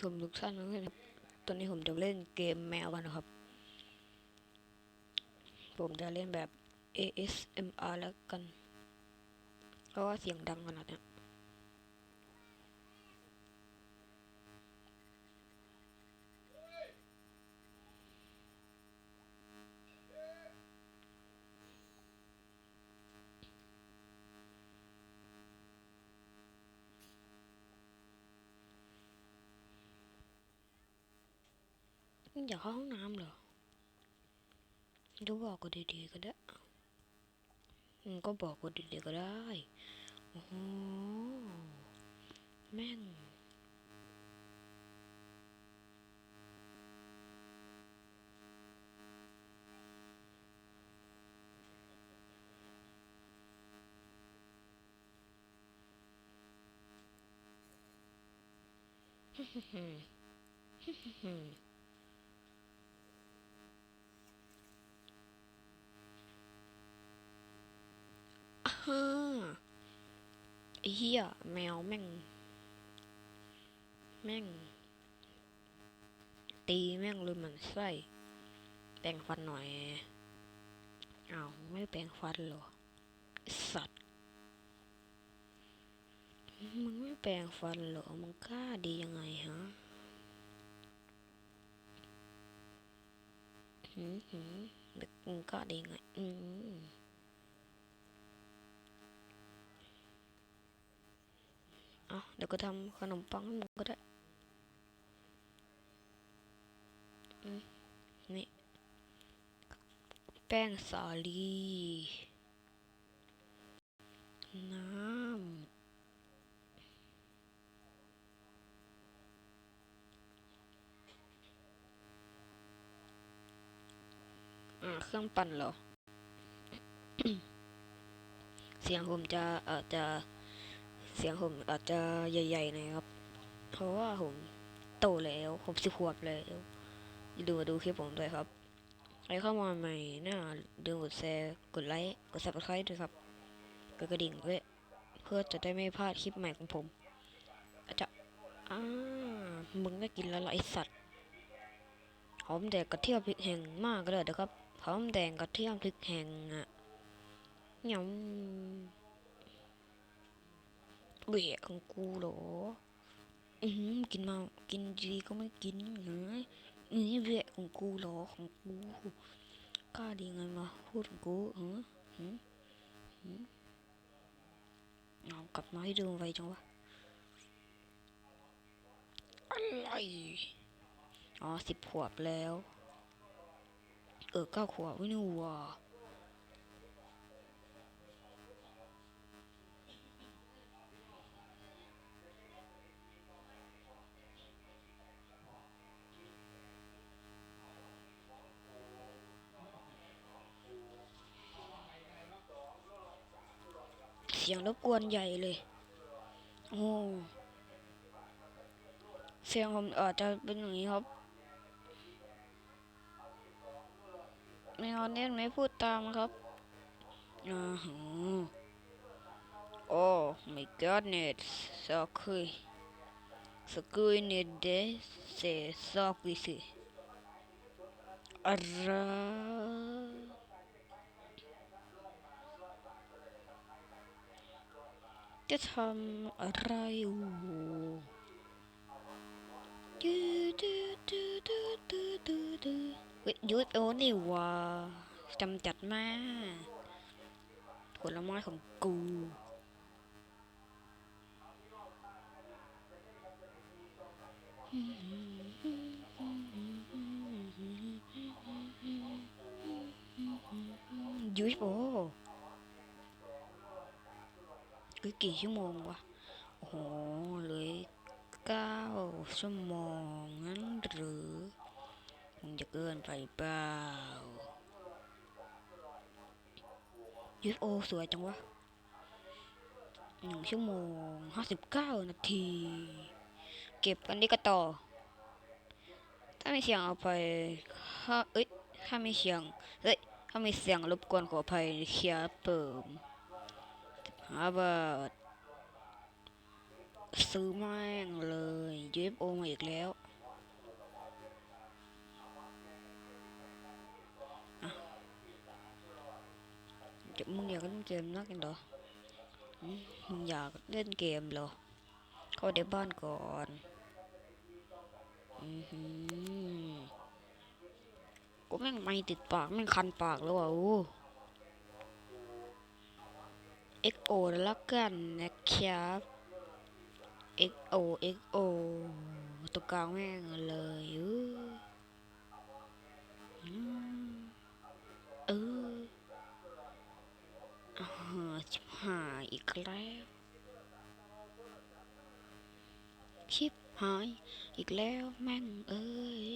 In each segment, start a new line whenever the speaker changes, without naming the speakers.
ชมทุกท่านนะครับ ตอนนี้ผมจะเล่นเกมแมวกันนะครับ ผมจะเล่นแบบ ASMR แล้วกัน เพราะว่าเสียงดังขนาดนี้ นี้ยอยากเข้าห้องน้ำเหรอ ดูบอกกูดีๆก็ได้อืมก็บอกกูดีๆก็ได้ โอ้โห แม่ง ฮ่าไอ้เหี้ยแมวแม่ง แม่ง ตีแม่งเลยเหมือนไส้แปรงฟันหน่อยอ้าวไม่แปรงฟันหรอไอ้สัตว์มึงไม่แปรงฟันหรอมึงกล้าดียังไงฮะหืมหืมมึงกล้าดียังไง อืม อะเดี๋ยวก็ทำขนมปังให้มึงก็ได้อืมนี่ แป้งสาลีน้ำอ่าเครื่องปั่นเหรอ เสียงผมจะเอาจจะ เสียงผมอาจจะใหญ่ๆหน่อยครับ เพราะว่าผมโตแล้วผมสิขวบแล้วอย่าลืมาดูคลิปผมด้วยครับใครเข้ามาใหม่น่าลืมกดแชร์กดไลค์กด subscribe ด้วยครับกดกระดิ่งด้วยเพื่อจะได้ไม่พลาดคลิปใหม่ของผมอาจจะอ้ามึงได้กินแล้วเหรอไอสัตว์หอมแดงกระเทียมพริกแห้งมากเลยนะครับหอมแดงกระเทียมพริกแห้งอะยำ เบียของกูเหรอ อืมกินมา กินดีก็ไม่กินเหรอนี่เบียของกูเหรอของกูกล้าดีไงมาพูดของกูหือหือหือเอากลับมาให้เดิมไวจังวะ อะไร อ๋อสิบขวบแล้ว เออเก้าขวบไม่นี่หว่า สียงรบกวนใหญ่เลย โอ้เสียงผมอาจจะเป็นอย่างนี้ครับไม่เอาเน้นไม่พูดตามครับอ่าฮะโอ้ my goodness สอคุยสกุยเนเดเสสอคุยสิอะไร จะทำอะไรอยู่ดูดูดูดูดูดูดูเฮ้ยหยุดโอ้นี่หว่าจำจัดมากผลไม้ของกูยุยโอ เฮ้ยกี่ชั่วโมงวะ โอ้โหเลยเก้าชั่วโมงงั้นหรือมันจะเกินไปเปล่า UFO สวยจังวะหนึ่งชั่วโมงห้าสิบเก้านาที เก็บอันนี้ก็ต่อ ถ้าไมีเสียงเอาไปถ้าเอ้ยถ้าไมีเสียงเอ้ยถ้ามีเสียงรบกวนขออภัยเคลียร์เปิม หาบาทซื้อแม่งเลย UFO มาอีกแล้วอะมึงอยากเล่นเกมนักกันเหรอมมึงอยากเล่นเกมเหรอ เข้าในบ้านก่อนอือหือกูแม่งไม่ติดปากแม่งคันปากแล้วอะโอ้ XO แล้วกันนะครับ XO XO ตัวกลางแม่งเลยเออเออชิบหายอีกแล้วชิบหายอีกแล้วแม่งเอ้ย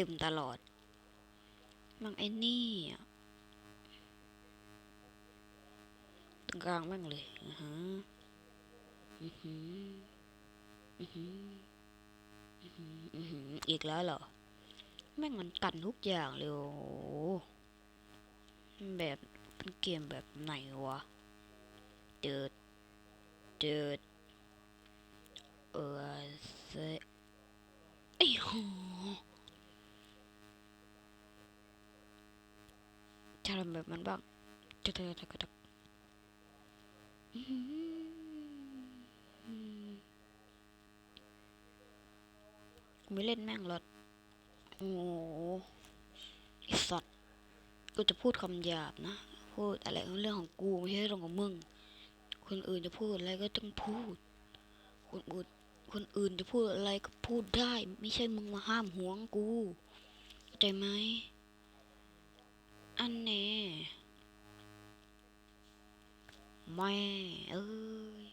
เต็มตลอดมังไอ้นี่ตรงกลางแม่งเลยอือฮะอือหืออือหืออือหืออือหืออีกแล้วเหรอ แม่งมันกันทุกอย่างเลยโอ้แบบเป็นเกมแบบไหนวะเดิดเดิดเออเซไอ้โห จะทำแบบมันบ้างจะจะจะจะไม่เล่นแม่งหรอกโอ้ไอสัตว์กูจะพูดคำหยาบนะ พูดอะไรเรื่องของกูไม่ใช่เรื่องของมึง คนอื่นจะพูดอะไรก็ต้องพูด คนอื่นคนอื่นจะพูดอะไรก็พูดได้ ไม่ใช่มึงมาห้ามหวงกู เข้าใจไหม อันแน่แม่เอ้ย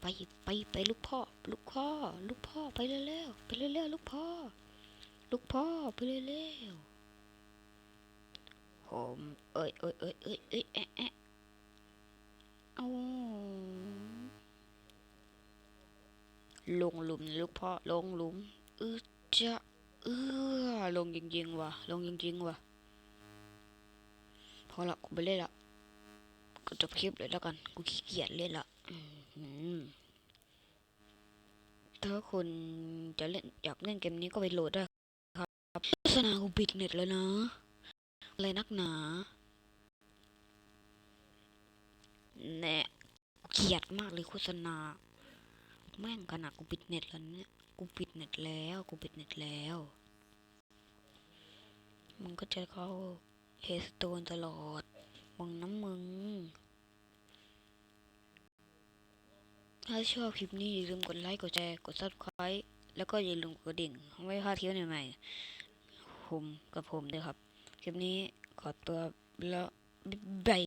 ไปไปไปลูกพ่อ ลูกพ่อ ลูกพ่อไปเร็วๆไปเร็วๆลูกพ่อ ลูกพ่อไปเร็วๆผมเอ้ยเอ้ยเอ้ยเอ้ยเอ้ยแอะแอะเอาลงหลุมลูกพ่อลงหลุมเออจะเออลงจริงๆว่ะลงจริงๆว่ะ อละกูไปเล่นละกูจบคลิปเลยแล้วกัน กูขี้เกียจเล่นละถ้าคุณจะเล่นอยากเล่นเกมนี้ก็ไปโหลดได้ครับโฆษณากูปิดเน็ตแล้วนะอะไรนักหนาแน่กูเกลียดมากเลยโฆษณา แม่งขนาดกูปิดเน็ตแล้วเนี่ยกูปิดเน็ตแล้ว กูปิดเน็ตแล้ว มึงก็จะเข้า เฮสโตนตลอดวังน้ำมึง ถ้าชอบคลิปนี้อย่าลืมกดไลค์กดแชร์กดซับสไคร b e แล้วก็อย่าลืมกดกระดิ่งไม่พลาดคลิปใหม่ๆผมกับผมด้วยครับ คลิปนี้ขอตัวแล้วบ๊ายบาย